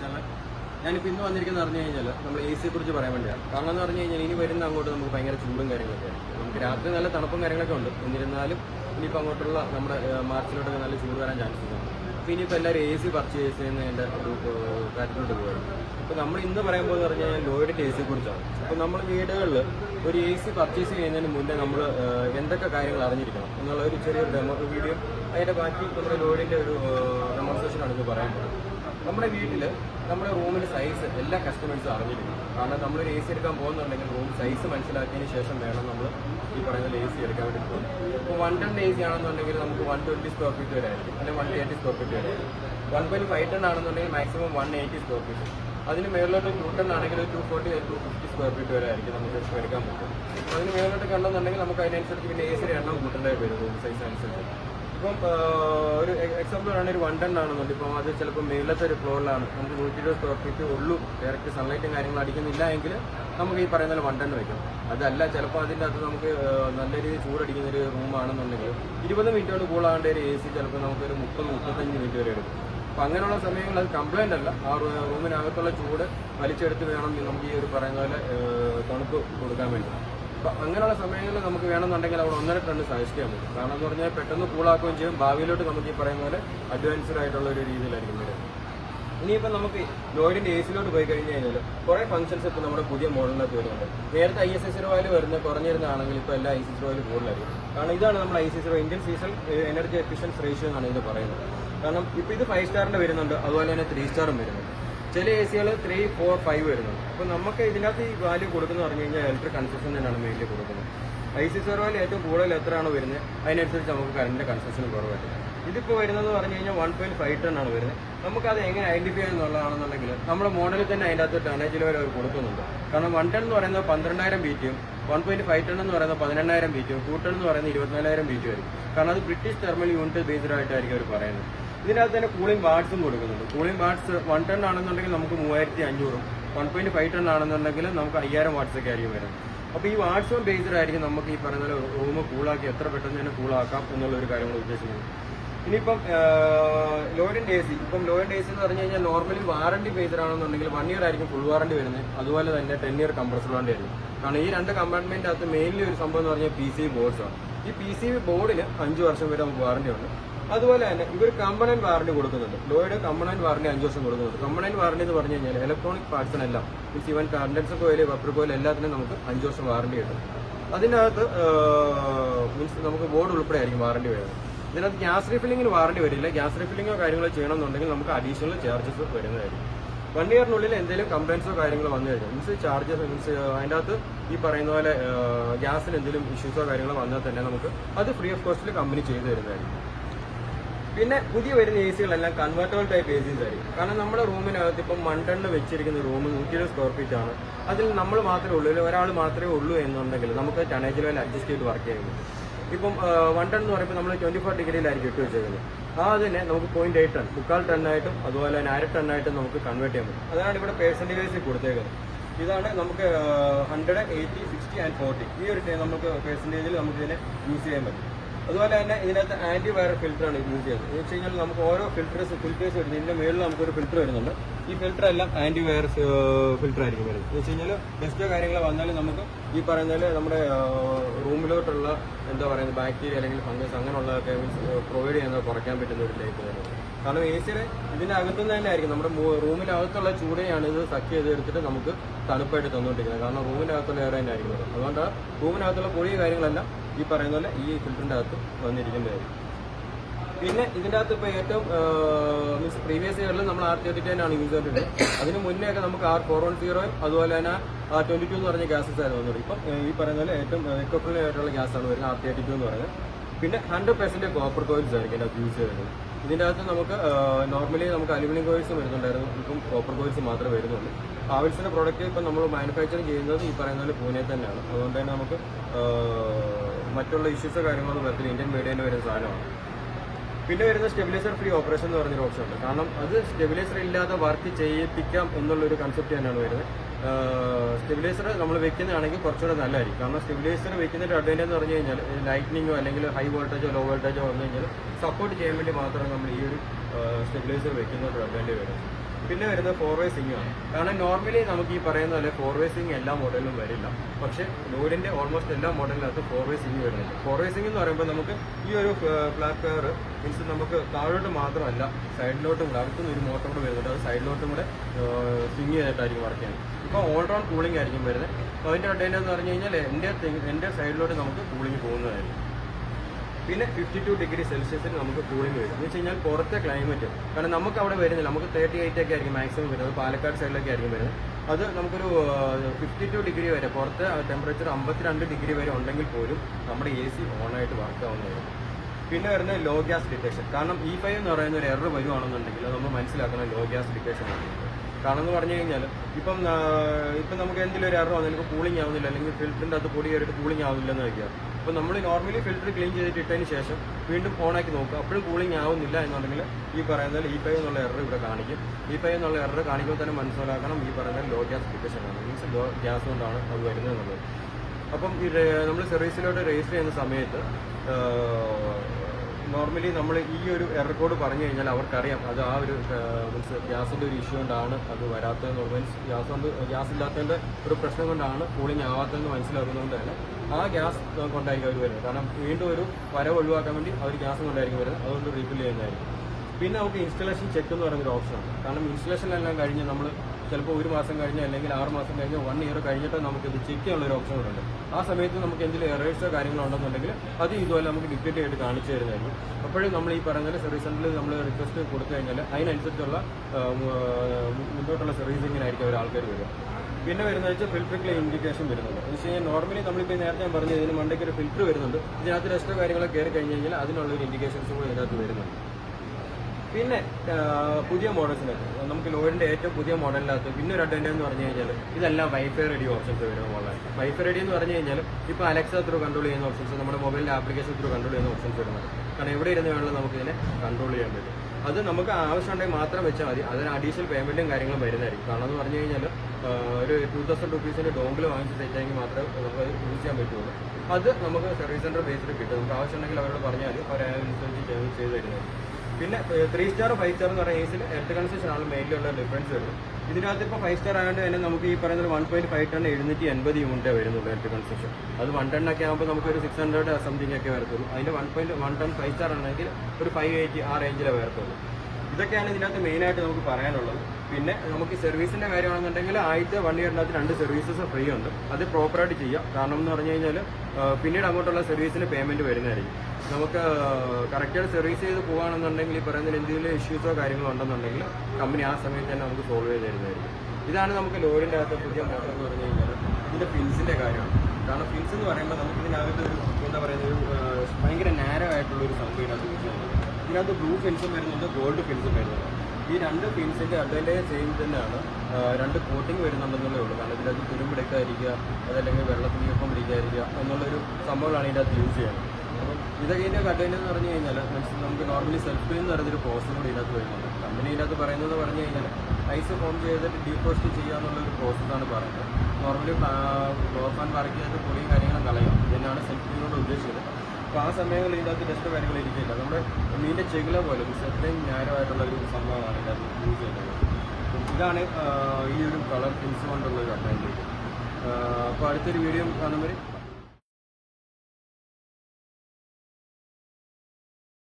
Channel ഞാനിപ്പോൾ ഇന്ന് വന്നിരിക്കുന്നത് പറഞ്ഞു കഴിഞ്ഞാൽ നമ്മൾ എ സിയെ കുറിച്ച് പറയാൻ വേണ്ടിയാണ്. കാരണം എന്ന് പറഞ്ഞു കഴിഞ്ഞാൽ ഇനി വരുന്ന അങ്ങോട്ട് നമുക്ക് ഭയങ്കര ചൂടും കാര്യങ്ങളൊക്കെ ആയിരിക്കും. നമുക്ക് രാത്രി നല്ല തണുപ്പും കാര്യങ്ങളൊക്കെ ഉണ്ട്. എന്നിരുന്നാലും ഇനിയിപ്പോൾ അങ്ങോട്ടുള്ള നമ്മുടെ മാർച്ചിലോട്ടൊക്കെ നല്ല ചൂട് വരാൻ ചാൻസ് ഉണ്ട്. അപ്പോൾ ഇനിയിപ്പോൾ എല്ലാവരും എ സി പർച്ചേസ് ചെയ്യുന്നതിന്റെ ഒരു കാര്യത്തിലോട്ട് പോകുന്നത് അപ്പോൾ നമ്മൾ ഇന്ന് പറയാൻ പോകുന്നത് പറഞ്ഞു കഴിഞ്ഞാൽ ലോയിഡിന്റെ എ സിയെ കുറിച്ചാണ്. അപ്പോൾ നമ്മൾ വീടുകളിൽ ഒരു എ സി പർച്ചേസ് ചെയ്യുന്നതിന് മുന്നേ നമ്മൾ എന്തൊക്കെ കാര്യങ്ങൾ അറിഞ്ഞിരിക്കണം എന്നുള്ള ഒരു ചെറിയൊരു ഡെമോ വീഡിയോ അതിന്റെ ബാക്കി നമ്മുടെ ലോയിഡിന്റെ ഒരു ഡെമോൺസ്ട്രേഷനാണ് ഇത് പറയാൻ പോകുന്നത്. നമ്മുടെ വീട്ടിൽ നമ്മുടെ റൂമിന്റെ സൈസ് എല്ലാ കസ്റ്റമേഴ്സും അറിഞ്ഞിരിക്കും കാരണം നമ്മളൊരു എ സി എടുക്കാൻ പോകുന്നുണ്ടെങ്കിൽ റൂം സൈസ് മനസ്സിലാക്കിയതിന് ശേഷം വേണം നമ്മൾ ഈ പറയുന്ന എ സി എടുക്കാൻ വേണ്ടി പോകും. ഇപ്പോൾ വൺ ടെൻ എ സി ആണെന്നുണ്ടെങ്കിൽ നമുക്ക് വൺ ട്വന്റി സ്ക്വയർ ഫീറ്റ് വരെ ആയിരിക്കും. അല്ലെങ്കിൽ വൺ എയ്റ്റി സ്ക്വയർ ഫീറ്റ് വരെ ആയിരിക്കും. വൺ പോയിന്റ് ഫൈവ് ടെൻ ആണെന്നുണ്ടെങ്കിൽ maximum one eighty square feet അതിന് മേളിലോട്ട് ടു ടെൻ ആണെങ്കിൽ two forty two fifty square feet വരെ ആയിരിക്കും നമുക്ക് എടുക്കാൻ പറ്റും. അതിന് മേളിലോട്ട് കണ്ടെന്നുണ്ടെങ്കിൽ നമുക്ക് അതിനനുസരിച്ച് പിന്നെ എ സിയുടെ എണ്ണം കൂട്ടേണ്ടതായി വരും റൂം സൈസ് അനുസരിച്ച്. ഇപ്പം ഒരു എക്സാമ്പിൾ ആണെങ്കിൽ ഒരു വൺ ടെൻ ആണെന്നുണ്ട് ഇപ്പം അത് ചിലപ്പോൾ മേലത്തെ ഒരു ഫ്ലോറിലാണ് നമുക്ക് നൂറ്റി ഇരുപത് സ്ക്വയർ ഫീറ്റ് ഉള്ളൂ ഡയറക്റ്റ് സൺലൈറ്റും കാര്യങ്ങളും അടിക്കുന്നില്ല എങ്കിൽ നമുക്ക് ഈ പറയുന്ന വൺ ടെൻ വയ്ക്കാം. അതല്ല ചിലപ്പോൾ അതിന്റെ അകത്ത് നമുക്ക് നല്ല രീതിയിൽ ചൂടടിക്കുന്ന ഒരു റൂമാണെന്നുണ്ടെങ്കിൽ ഇരുപത് മിനിറ്റ് കൊണ്ട് കൂളാകേണ്ട ഒരു എ സി ചിലപ്പോൾ നമുക്കൊരു മുപ്പത് മുപ്പത്തഞ്ച് മിനിറ്റ് വരെ എടുക്കും. അപ്പം അങ്ങനെയുള്ള സമയങ്ങളിൽ അത് കംപ്ലൈന്റ് അല്ല. ആ റൂമിനകത്തുള്ള ചൂട് വലിച്ചെടുത്ത് വേണം നമുക്ക് ഈ ഒരു പറയുന്ന പോലെ തണുപ്പ് കൊടുക്കാൻ വേണ്ടി. അങ്ങനെയുള്ള സമയങ്ങളിൽ നമുക്ക് വേണമെന്നുണ്ടെങ്കിൽ അവിടെ ഒന്നര ടണ്ണ് സജസ്റ്റ് പറ്റും. കാരണം എന്ന് പറഞ്ഞാൽ പെട്ടെന്ന് കൂളാക്കുകയും ചെയ്യും. ഭാവിയിലോട്ട് നമുക്ക് ഈ പറയുന്ന പോലെ അഡ്വാൻസ്ഡ് ആയിട്ടുള്ള ഒരു രീതിയിലായിരിക്കും വരുന്നത് ഇനിയിപ്പോൾ നമുക്ക് ലോയിഡിന്റെ എ സിയിലോട്ട് പോയി കഴിഞ്ഞ് കഴിഞ്ഞാൽ കുറേ ഫംഗ്ഷൻസ് ഇപ്പോൾ നമ്മുടെ പുതിയ മോഡലിനകത്ത് വരുന്നുണ്ട്. നേരത്തെ ഐ എസ് എസ് റോയിൽ വരുന്ന കുറഞ്ഞിരുന്നാണെങ്കിൽ ഇപ്പോൾ എല്ലാ ഐ സി റോയിൽ കൂടുതലായിരിക്കും. കാരണം ഇതാണ് നമ്മുടെ I C R Indian season energy efficiency ratio എന്നാണ് ഇത് പറയുന്നത്. കാരണം ഇപ്പോൾ ഇത് ഫൈവ് സ്റ്റാറിന്റെ വരുന്നുണ്ട് അതുപോലെ തന്നെ ത്രീ സ്റ്റാറും വരുന്നുണ്ട്. ചില എ സികൾ ത്രീ ഫോർ ഫൈവ് വരുന്നുണ്ട്. അപ്പോൾ നമുക്ക് ഇതിനകത്ത് ഈ വാല്യൂ കൊടുക്കുന്ന പറഞ്ഞു കഴിഞ്ഞാൽ ഇലക്ട്രിക് കൺസെഷൻ തന്നെയാണ് മെയിൻലി കൊടുക്കുന്നത്. ഐ സി സെർവറിൽ ഏറ്റവും കൂടുതൽ എത്രയാണ് വരുന്നത്? അതിനനുസരിച്ച് നമുക്ക് കറണ്ടിന്റെ കൺസെഷൻ കുറവായിട്ട് ഇതിപ്പോൾ വരുന്നതെന്ന് പറഞ്ഞു കഴിഞ്ഞാൽ വൺ പോയിന്റ് ഫൈവ് ടൺ ആണ് വരുന്നത്. നമുക്കത് എങ്ങനെ ഐഡന്റിഫൈ എന്നുള്ളതാണെന്നുണ്ടെങ്കിൽ നമ്മുടെ മോഡലിൽ തന്നെ അതിന്റെ അകത്ത് ടണേജ് ലെവൽ അവർ കൊടുക്കുന്നുണ്ട്. കാരണം വൺ ടൺ എന്ന് പറയുന്നത് പന്ത്രണ്ടായിരം ബീറ്റും വൺ പോയിന്റ് ഫൈവ് ടൺ എന്ന് പറയുന്നത് പതിനെണ്ണായിരം ബീറ്റും ടു ടൺ എന്ന് പറയുന്നത് ഇരുപത്തിനാലായിരം ബീറ്റ് വരും കാരണം അത് ബ്രിട്ടീഷ് തെർമൽ യൂണിറ്റ് ബേസ്ഡ് ആയിട്ടായിരിക്കും അവർ പറയുന്നത്. ഇതിനകത്ത് തന്നെ കൂളിംഗ് ബാഡ്സും കൊടുക്കുന്നുണ്ട്. കൂളിംഗ് ബാഡ്സ് വൺ ടൺ ആണെന്നുണ്ടെങ്കിൽ നമുക്ക് മൂവായിരത്തി അഞ്ഞൂറും വൺ പോയിന്റ് ഫൈവ് ടൺ ആണെന്നുണ്ടെങ്കിൽ നമുക്ക് അയ്യായിരം വാട്ട്സ് ഒക്കെ ആയിരിക്കും വരുന്നത്. അപ്പോൾ ഈ വാട്സോൺ ബേസ്ഡ് ആയിരിക്കും നമുക്ക് ഈ പറയുന്ന റൂം കൂളാക്കി എത്ര പെട്ടെന്ന് തന്നെ കൂളാക്കാം എന്നുള്ള ഒരു കാര്യം കൂടെ ഉദ്ദേശിക്കുന്നത്. ഇനിയിപ്പം ലോയിഡിന്റെ എ സി ഇപ്പം ലോയിഡിന്റെ എ സി എന്ന് പറഞ്ഞു കഴിഞ്ഞാൽ നോർമലി വാറണ്ടി ബേസ്ഡ് ആണെന്നുണ്ടെങ്കിൽ വൺ ഇയർ ആയിരിക്കും ഫുൾ വാറണ്ടി വരുന്നത്. അതുപോലെ തന്നെ ടെൻ ഇയർ കംപ്രസർ വാറണ്ടി വരുന്നത് കാരണം ഈ രണ്ട് കമ്പാർട്ട്മെന്റിനകത്ത് മെയിൻലി ഒരു സംഭവം എന്ന് പറഞ്ഞാൽ പി സി ബോർഡ്സ് ആണ്. ഈ പി സി ബോർഡിന് അഞ്ച് വർഷം വരെ നമുക്ക് വാറണ്ടി ഉണ്ട്. അതുപോലെ തന്നെ ഇവർ കമ്പണന്റ് വാറണ്ടി കൊടുക്കുന്നുണ്ട്. ലോയുടെ കമ്പണന്റ് വാറണ്ടി അഞ്ച് വർഷം കൊടുക്കുന്നുണ്ട്. കമ്പണന്റ് വാറണ്ടി എന്ന് പറഞ്ഞു കഴിഞ്ഞാൽ electronic പാർട്സിനെല്ലാം means even condenser coil vapour coil എല്ലാത്തിനും നമുക്ക് അഞ്ച് വർഷം വാറണ്ടി കിട്ടും. അതിനകത്ത് മീൻസ് നമുക്ക് ബോർഡ് ഉൾപ്പെടെ ആയിരിക്കും വാറണ്ടി വരുന്നത്. ഇതിനകത്ത് ഗ്യാസ് റീഫില്ലിങ്ങിന് വാറണ്ടി വരില്ല. ഗ്യാസ് റീഫില്ലിങ്ങോ കാര്യങ്ങളോ ചെയ്യണമെന്നുണ്ടെങ്കിൽ നമുക്ക് അഡീഷണൽ ചാർജസ് വരുന്നതായിരിക്കും. വൺ ഇയറിനുള്ളിൽ എന്തെങ്കിലും കംപ്ലൈൻസോ കാര്യങ്ങളോ വന്നു കഴിഞ്ഞാൽ മീൻസ് ചാർജസ് മീൻസ് അതിന്റെ അകത്ത് ഈ പറയുന്ന പോലെ ഗ്യാസിന് എന്തെങ്കിലും ഇഷ്യൂസോ കാര്യങ്ങളോ വന്നാൽ തന്നെ നമുക്ക് അത് ഫ്രീ ഓഫ് കോസ്റ്റിൽ കമ്പനി ചെയ്തു തരുന്നതായിരിക്കും. പിന്നെ പുതിയ വരുന്ന എ സികളെല്ലാം കൺവേർട്ടബിൾ ടൈപ്പ് എ സീസ് ആയിരിക്കും. കാരണം നമ്മുടെ റൂമിനകത്ത് ഇപ്പം മണ്ടണ്ണ് വെച്ചിരിക്കുന്ന റൂം നൂറ്റി ഇരുപത് സ്ക്വയർ ഫീറ്റ് ആണ്. അതിൽ നമ്മൾ മാത്രമേ ഉള്ളൂ ഒരാൾ മാത്രമേ ഉള്ളൂ എന്നുണ്ടെങ്കിൽ നമുക്ക് ടണേജിൽ ലെവൽ അഡ്ജസ്റ്റ് ചെയ്ത് വർക്ക് പറ്റും. ഇപ്പം വൺ ടൺ എന്ന് പറയുമ്പോൾ നമ്മൾ ട്വന്റി ഫോർ ഡിഗ്രിയിലായിരിക്കും ഇട്ട് വെച്ചേക്കുന്നത്. ആ അതിനെ നമുക്ക് പോയിന്റ് എയ്റ്റ് ടൺ മുക്കാൽ ടണ്ണായിട്ടും അതുപോലെ തന്നെ അര ടണ്ണായിട്ടും നമുക്ക് കൺവേർട്ട് ചെയ്യാൻ പറ്റും. അതാണ് ഇവിടെ പേഴ്സന്റേജ് കൊടുത്തേക്കുന്നത്. ഇതാണ് നമുക്ക് hundred eighty sixty and forty ഈ ഒരു നമുക്ക് പേഴ്സന്റേജിൽ നമുക്ക് ഇതിനെ യൂസ് ചെയ്യാൻ പറ്റും. അതുപോലെ തന്നെ ഇതിനകത്ത് ആന്റി വൈറൽ ഫിൽറ്ററാണ് യൂസ് ചെയ്യുന്നത്. എന്ന് വെച്ച് കഴിഞ്ഞാൽ നമുക്ക് ഓരോ ഫിൽറ്റേഴ്സ് ഫിൽറ്റേഴ്സ് വരുന്നത് ഇതിന്റെ മേളിൽ നമുക്കൊരു ഫിൽറ്റർ വരുന്നുണ്ട്. ഈ ഫിൽറ്റർ എല്ലാം ആന്റി വൈറസ് ഫിൽറ്റർ ആയിരിക്കും വരുന്നത്. എന്ന് വെച്ച് കഴിഞ്ഞാൽ ഡെസ്റ്റോ കാര്യങ്ങളോ വന്നാലും നമുക്ക് ഈ പറയുന്ന നമ്മുടെ റൂമിലോട്ടുള്ള എന്താ പറയുന്നത് ബാക്ടീരിയ അല്ലെങ്കിൽ ഫംഗസ് അങ്ങനെയുള്ളതൊക്കെ മീൻസ് പ്രൊവൈഡ് ചെയ്യുന്നത് കുറയ്ക്കാൻ പറ്റുന്ന ഒരു ടൈപ്പ് വരുന്നത് കാരണം എ സിയുടെ ഇതിന്റെ അകത്തുനിന്ന് തന്നെ ആയിരിക്കും. നമ്മുടെ റൂമിനകത്തുള്ള ചൂടെയാണ് ഇത് സക്ക് ചെയ്ത് എടുത്തിട്ട് നമുക്ക് തണുപ്പായിട്ട് തന്നുകൊണ്ടിരിക്കുന്നത്. കാരണം റൂമിന്റെ അകത്തുള്ള എയർ തന്നെ ആയിരിക്കും. അതുകൊണ്ട് റൂമിനകത്തുള്ള പൊടി കാര്യങ്ങളെല്ലാം ഈ പറയുന്ന പോലെ ഈ ഫിൽറ്ററിന്റെ അകത്ത് വന്നിരിക്കുന്നതായിരിക്കും പിന്നെ ഇതിന്റെ അകത്ത് ഇപ്പോൾ ഏറ്റവും മീൻസ് പ്രീവിയസ് ഇയറിൽ നമ്മൾ ആർ തേർട്ടി ടെൻ ആണ് യൂസ് ചെയ്തിട്ടുണ്ട് അതിന് മുന്നേ ഒക്കെ നമുക്ക് ആർ ഫോർ വൺ സീറോയും അതുപോലെ തന്നെ ആർ ട്വന്റി ടു എന്ന് പറഞ്ഞ ഗ്യാസസ് ആയിരുന്നു വന്നത്. ഇപ്പം ഈ പറയുന്ന പോലെ ഏറ്റവും എക്കോ ആയിട്ടുള്ള ഗ്യാസാണ് വരുന്നത് ആർ തേർട്ടി ടു എന്ന് പറയുന്നത്. പിന്നെ ഹൺഡ്രഡ് പെർസെന്റ് കോപ്പർ കോയിൽസ് ആയിരിക്കും ഇതിനകത്ത് യൂസ് ചെയ്തത് ഇതിന്റെ അകത്ത് നമുക്ക് നോർമലി നമുക്ക് അലുമിനിയം കോയിൽസ് വരുന്നുണ്ടായിരുന്നു. ഇപ്പം കോപ്പർ കോയിൽസ് മാത്രമേ വരുന്നുള്ളൂ. ആവശ്യത്തിന്റെ പ്രോഡക്റ്റ് ഇപ്പം നമ്മൾ മാനുഫാക്ചറിങ് ചെയ്യുന്നത് ഈ പറയുന്ന പോലെ പൂനെ തന്നെയാണ്. അതുകൊണ്ട് തന്നെ നമുക്ക് മറ്റുള്ള ഇഷ്യൂസോ കാര്യങ്ങളൊന്നും വരത്തില്ല. ഇന്ത്യൻ മീഡിയയിൽ വരുന്ന സാധനമാണ്. പിന്നെ വരുന്ന സ്റ്റെബിലൈസർ ഫ്രീ ഓപ്പറേഷൻ എന്ന് പറഞ്ഞൊരു ഓപ്ഷൻ ഉണ്ട്. കാരണം അത് സ്റ്റെബിലൈസർ ഇല്ലാതെ വർക്ക് ചെയ്യിപ്പിക്കാം എന്നുള്ളൊരു കൺസെപ്റ്റ് തന്നെയാണ് വരുന്നത്. സ്റ്റെബിലൈസർ നമ്മൾ വെക്കുന്നതാണെങ്കിൽ കുറച്ചുകൂടെ നല്ലതായിരിക്കും. കാരണം സ്റ്റെബിലൈസർ വെക്കുന്നൊരു അഡ്വാന്റേജ് എന്ന് പറഞ്ഞു കഴിഞ്ഞാൽ ലൈറ്റ്നിങ്ങോ അല്ലെങ്കിൽ ഹൈ വോൾട്ടേജോ ലോ വോൾട്ടേജോ വന്നു കഴിഞ്ഞാൽ സപ്പോർട്ട് ചെയ്യാൻ വേണ്ടി മാത്രമാണ് നമ്മൾ ഈ ഒരു സ്റ്റെബിലൈസർ വെക്കുന്ന ഒരു അഡ്വാന്റേജ് വരുന്നത് പിന്നെ വരുന്നത് ഫോർ വേ സിംഗ് ആണ്. കാരണം നോർമലി നമുക്ക് ഈ പറയുന്ന പോലെ ഫോർ വേ സിംഗ് എല്ലാ മോഡലിലും വരില്ല. പക്ഷെ ലോഡിന്റെ ഓൾമോസ്റ്റ് എല്ലാ മോഡലിനകത്ത് ഫോർ വേ സിംഗ് വരുന്നുണ്ട്. ഫോർ വേ സിംഗ് എന്ന് പറയുമ്പോൾ നമുക്ക് ഈ ഒരു ഫ്ലാറ്റ് കയർ മീൻസ് നമുക്ക് താഴോട്ട് മാത്രമല്ല സൈഡിലോട്ടും കൂടെ അടുത്തുനിന്ന് ഒരു മോട്ടർ കൂടെ വരുന്നുണ്ട്. അത് സൈഡിലോട്ടും കൂടെ സ്വിങ് ചെയ്തിട്ടായിരിക്കും വർക്ക് ചെയ്യുന്നത്. ഇപ്പോൾ ഓൾ റൗണ്ട് കൂളിംഗ് ആയിരിക്കും വരുന്നത്. അതിന്റെ അഡ്വാന്റേജ് എന്ന് പറഞ്ഞു കഴിഞ്ഞാൽ എന്റെ എന്റെ സൈഡിലോട്ട് നമുക്ക് കൂളിംഗ് പോകുന്നതായിരിക്കും. പിന്നെ ഫിഫ്റ്റി ടു ഡിഗ്രി സെൽഷ്യസിൽ നമുക്ക് കൂളിംഗ് വരും. എന്ന് വെച്ച് കഴിഞ്ഞാൽ പുറത്തെ ക്ലൈമറ്റ് കാരണം നമുക്ക് അവിടെ വരുന്നില്ല. നമുക്ക് തേർട്ടി എയ്റ്റ് ഒക്കെ ആയിരിക്കും മാക്സിമം വരുന്നത്. പാലക്കാട് സൈഡിലൊക്കെ ആയിരിക്കും വരുന്നത്. അത് നമുക്കൊരു ഫിഫ്റ്റി ടു ഡിഗ്രി വരെ പുറത്ത് ടെമ്പറേച്ചർ അമ്പത്തിരണ്ട് ഡിഗ്രി വരെ ഉണ്ടെങ്കിൽ പോലും നമ്മുടെ എ സി ഓണായിട്ട് വർക്ക് ആവുന്നതാണ് പിന്നെ വരുന്നത് ലോ ഗ്യാസ് ഡിറ്റക്ഷൻ കാരണം ഇ ഫൈവ് എന്ന് പറയുന്ന ഒരു എറർ വരുവാണെന്നുണ്ടെങ്കിൽ അത് നമ്മൾ മനസ്സിലാക്കുന്ന ലോ ഗ്യാസ് ഡിറ്റക്ഷൻ ആണ്. കാരണം എന്ന് പറഞ്ഞു കഴിഞ്ഞാൽ ഇപ്പം ഇപ്പം നമുക്ക് എന്തെങ്കിലും ഒരു എറർ വന്നാൽ ഇപ്പോൾ കൂളിംഗ് ആവുന്നില്ല അല്ലെങ്കിൽ ഫിൽറ്ററിന്റെ അത് പൊടി കയറിയിട്ട് കൂളിംഗ് ആവുന്നില്ല എന്ന് വയ്ക്കുക. അപ്പോൾ നമ്മൾ നോർമലി ഫിൽറ്റർ ക്ലീൻ ചെയ്തിട്ട് ഇട്ടതിന് ശേഷം വീണ്ടും ഓണാക്കി നോക്കുക. അപ്പോഴും കൂളിംഗ് ആവുന്നില്ല എന്നുണ്ടെങ്കിൽ ഈ പറയുന്ന ഇ പൈ എന്നുള്ള എറർ ഇവിടെ കാണിക്കും. ഇ പൈ എന്നുള്ള എറർ കാണിക്കുമ്പോൾ തന്നെ മനസ്സിലാക്കണം ഈ പറയുന്ന ലോ ഗ്യാസ് ഫിക്കേഷൻ ആണ്. മീൻസ് ലോ ഗ്യാസ് കൊണ്ടാണ് അത് വരുന്നത് എന്നുള്ളത്. അപ്പം ഈ നമ്മൾ സർവീസിലോട്ട് രജിസ്റ്റർ ചെയ്യുന്ന സമയത്ത് നോർമലി നമ്മൾ ഈ ഒരു എറർ കോഡ് പറഞ്ഞു കഴിഞ്ഞാൽ അവർക്കറിയാം അത് ആ ഒരു മീൻസ് ഗ്യാസിന്റെ ഒരു ഇഷ്യൂ കൊണ്ടാണ് അത് വരാത്തതെന്ന് മീൻസ് ഗ്യാസ് കൊണ്ട് ഗ്യാസ് ഇല്ലാത്തതിന്റെ ഒരു പ്രശ്നം കൊണ്ടാണ് കൂളിംഗ് ആവാത്തതെന്ന് മനസ്സിലാക്കുന്നതുകൊണ്ട് തന്നെ ആ ഗ്യാസ് കൊണ്ടായിരിക്കും അവർ വരുന്നത്. കാരണം വീണ്ടും ഒരു വരവ് ഒഴിവാക്കാൻ വേണ്ടി അവർ ഗ്യാസ് കൊണ്ടായിരിക്കും വരുന്നത്. അതുകൊണ്ട് റീഫിൽ ചെയ്യുന്നതായിരിക്കും. പിന്നെ നമുക്ക് ഇൻസ്റ്റലേഷൻ ചെക്ക് എന്ന് പറയുന്ന ഒരു ഓപ്ഷനാണ് കാരണം ഇൻസ്റ്റലേഷനെല്ലാം കഴിഞ്ഞ് നമ്മൾ ചിലപ്പോൾ ഒരു മാസം കഴിഞ്ഞ് അല്ലെങ്കിൽ ആറ് മാസം കഴിഞ്ഞ് വൺ ഇയർ കഴിഞ്ഞിട്ട് നമുക്ക് ഇത് ചെക്ക് ചെയ്യാനുള്ള ഒരു ഓപ്ഷൻ കൂടെ ഉണ്ട്. ആ സമയത്ത് നമുക്ക് എന്തെങ്കിലും എറേഴ്സോ കാര്യങ്ങളോ ഉണ്ടെന്നുണ്ടെങ്കിൽ അത് ഇതുപോലെ നമുക്ക് ഡിക്റ്റേറ്റ് ആയിട്ട് കാണിച്ചു തരുന്നതായിരിക്കും. അപ്പോഴും നമ്മൾ ഈ പറയുന്ന സർവീസ് സെന്ററിൽ നമ്മൾ റിക്വസ്റ്റ് കൊടുത്തു കഴിഞ്ഞാൽ അതിനനുസരിച്ചുള്ള മുന്നോട്ടുള്ള സർവീസിങ്ങിനായിരിക്കും അവർ ആൾക്കാർ വരിക. പിന്നെ വരുന്നത് വെച്ചാൽ ഫിൽറ്ററിലെ ഇൻഡിക്കേഷൻ വരുന്നുണ്ട്. എന്ന് വെച്ച് കഴിഞ്ഞാൽ നോർമലി നമ്മളിപ്പോൾ നേരത്തെ ഞാൻ പറഞ്ഞു ഇതിന് മണ്ടയ്ക്ക് ഒരു ഫിൽറ്റർ വരുന്നുണ്ട്. ഇതിനകത്ത് എക്സ്ട്രാ കാര്യങ്ങളൊക്കെ കയറി കഴിഞ്ഞ് കഴിഞ്ഞാൽ അതിനുള്ള ഒരു ഇൻഡിക്കേഷൻസ് കൂടെ ഇതിനകത്ത് വരുന്നുണ്ട്. പിന്നെ പുതിയ മോഡൽസിന് നമുക്ക് ലോഡിന്റെ ഏറ്റവും പുതിയ മോഡലിനകത്ത് പിന്നെ ഒരു അഡ്വാന്റേജ് എന്ന് പറഞ്ഞു കഴിഞ്ഞാൽ ഇതെല്ലാം വൈഫൈ റെഡി ഓപ്ഷൻസ് വരുന്ന മോഡലാണ് വൈഫൈ റെഡി എന്ന് പറഞ്ഞു കഴിഞ്ഞാൽ ഇപ്പോൾ അലക്സ ത്രൂ കൺട്രോൾ ചെയ്യുന്ന ഓപ്ഷൻസ് നമ്മുടെ മൊബൈലിന്റെ ആപ്ലിക്കേഷൻ ത്രൂ കൺട്രോൾ ചെയ്യുന്ന ഓപ്ഷൻസ് വരുന്നുണ്ട്. കാരണം എവിടെ ഇരുന്ന് വേണമെങ്കിലും നമുക്ക് ഇതിനെ കൺട്രോൾ ചെയ്യാൻ പറ്റും. അത് നമുക്ക് ആവശ്യമുണ്ടെങ്കിൽ മാത്രം വെച്ചാൽ മതി. അതിന് അഡീഷണൽ പേയ്മെന്റും കാര്യങ്ങളും വരുന്നതായിരിക്കും. കാരണം എന്ന് പറഞ്ഞു കഴിഞ്ഞാൽ ഒരു ടൂ തൗസൻഡ് റുപ്പീസിന്റെ ഡോങ്കിൾ വാങ്ങിച്ച് സെറ്റായെങ്കിൽ മാത്രമേ നമുക്ക് യൂസ് ചെയ്യാൻ പറ്റുള്ളൂ. അത് നമുക്ക് സർവീസ് സെന്റർ ബേസിൽ കിട്ടും. നമുക്ക് ആവശ്യമുണ്ടെങ്കിൽ അവരോട് പറഞ്ഞാൽ അവർ ചെയ്ത് തരുന്നതായിരിക്കും. പിന്നെ ത്രീ സ്റ്റാർ ഫൈവ് സ്റ്റാർ എന്ന് പറയുന്ന ഏസിൽ എർത്ത് കൺസെഷൻ ആണ് മെയിനിലുള്ള ഡിഫറൻസ് വരുന്നത്. ഇതിനകത്ത് ഇപ്പോൾ ഫൈവ് സ്റ്റാർ ആയതുകൊണ്ട് തന്നെ നമുക്ക് ഈ പറയുന്ന വൺ പോയിന്റ് ഫൈവ് ടൺ എഴുന്നൂറ്റി എൺപത് യൂണിറ്റേ വരുന്നുള്ളൂ എർത്ത് കൺസെഷൻ അത് വൺ ടൺ ഒക്കെ ആകുമ്പോൾ നമുക്ക് ഒരു സിക്സ് ഹൺഡ്രഡ് സംതിങ് ഒക്കെ വരത്തുള്ളൂ. അതിന്റെ one point one ton five star ആണെങ്കിൽ ഒരു ഫൈവ് എയ്റ്റി ആ റേഞ്ചിലേ വരത്തുള്ളൂ. ഇതൊക്കെയാണ് ഇതിനകത്ത് മെയിനായിട്ട് നമുക്ക് പറയാനുള്ളത്. പിന്നെ നമുക്ക് സർവീസിന്റെ കാര്യമാണെന്നുണ്ടെങ്കിൽ ആദ്യത്തെ വൺ ഇയറിനകത്ത് രണ്ട് സർവീസസ് ഫ്രീ ഉണ്ട്. അത് പ്രോപ്പറായിട്ട് ചെയ്യാം. കാരണം എന്ന് പറഞ്ഞു കഴിഞ്ഞാൽ പിന്നീട് അങ്ങോട്ടുള്ള സർവീസിന് പേയ്മെന്റ് വരുന്നതായിരിക്കും. നമുക്ക് കറക്റ്റായിട്ട് സർവീസ് ചെയ്ത് പോകുകയാണെന്നുണ്ടെങ്കിൽ ഈ പറയുന്ന എന്തെങ്കിലും ഇഷ്യൂസോ കാര്യങ്ങളോ ഉണ്ടെന്നുണ്ടെങ്കിൽ കമ്പനി ആ സമയത്ത് തന്നെ നമുക്ക് സോൾവ് ചെയ്ത് തരുന്നതായിരിക്കും. ഇതാണ് നമുക്ക് ലോറിന്റെ അകത്ത് പുതിയ മോട്ടർ എന്ന് പറഞ്ഞു കഴിഞ്ഞാൽ ഇതിന്റെ ഫിൻസിന്റെ കാര്യമാണ്. കാരണം ഫിൻസ് എന്ന് പറയുമ്പോൾ നമുക്ക് ഇതിനകത്ത് ഒരു എന്താ പറയുന്ന ഒരു ഭയങ്കര നാരോ ആയിട്ടുള്ള ഒരു സംഭവം ഇതിനകത്ത് ഇതിനകത്ത് ബ്ലൂ ഫിൻസും വരുന്നുണ്ട് ഗോൾഡ് ഫിൻസും വരുന്നുണ്ട്. ഈ രണ്ട് ഫിൻസിന്റെ അതിന്റെ സെയിം തന്നെയാണ്. രണ്ട് കോട്ടിങ് വരുന്നുണ്ടെന്നുള്ളേ ഉള്ളൂ. കാരണം ഇതിനകത്ത് തുരുമ്പെടുക്കാതിരിക്കുക അതല്ലെങ്കിൽ വെള്ളത്തിൽ ഈർപ്പം പിടിക്കാതിരിക്കുക എന്നുള്ളൊരു സംഭവമാണ് ഇതിന്റെ അകത്ത് യൂസ് ചെയ്യുന്നത്. അപ്പം ഇതൊക്കെ ഇതിന്റെ അഡ്വാന്റേജ് എന്ന് പറഞ്ഞു കഴിഞ്ഞാൽ മീൻസ് നമുക്ക് നോർമലി സെൽഫ് എന്ന് പറയുന്നൊരു പ്രോസസ്സും കൂടി ഇതിനകത്ത് വരുന്നുണ്ട്. കമ്പനി ഇതിനകത്ത് പറയുന്നത് പറഞ്ഞു കഴിഞ്ഞാൽ ഐസ് ഫോം ചെയ്തിട്ട് ഡീഫോസ്റ്റ് ചെയ്യുക എന്നുള്ളൊരു പ്രോസസ്സാണ് പറയുന്നത്. നോർമലി ഫ്ലോർ ഫാൻ വർക്ക് ചെയ്തിട്ട് പൊടിയും കാര്യങ്ങളും കളയുക ഇതിനാണ് സെൽഫ് കൊണ്ട് ഉദ്ദേശിച്ചത്. അപ്പോൾ ആ സമയങ്ങളിൽ ഇതിനകത്ത് ടെസ്റ്റ് കാര്യങ്ങൾ ഇരിക്കില്ല. നമ്മുടെ മീനിന്റെ ചെകില പോലെ അത്രയും ന്യായമായിട്ടുള്ള ഒരു സംഭവമാണ് ഇതിനകത്ത് യൂസ് ചെയ്യുന്നത്. ഇതാണ് ഈ ഒരു കളർ ഫിൻസ് കൊണ്ടുള്ള ഒരു അഡ്വാന്റേജ് അപ്പോൾ അടുത്തൊരു വീഡിയോ കാണുമ്പോൾ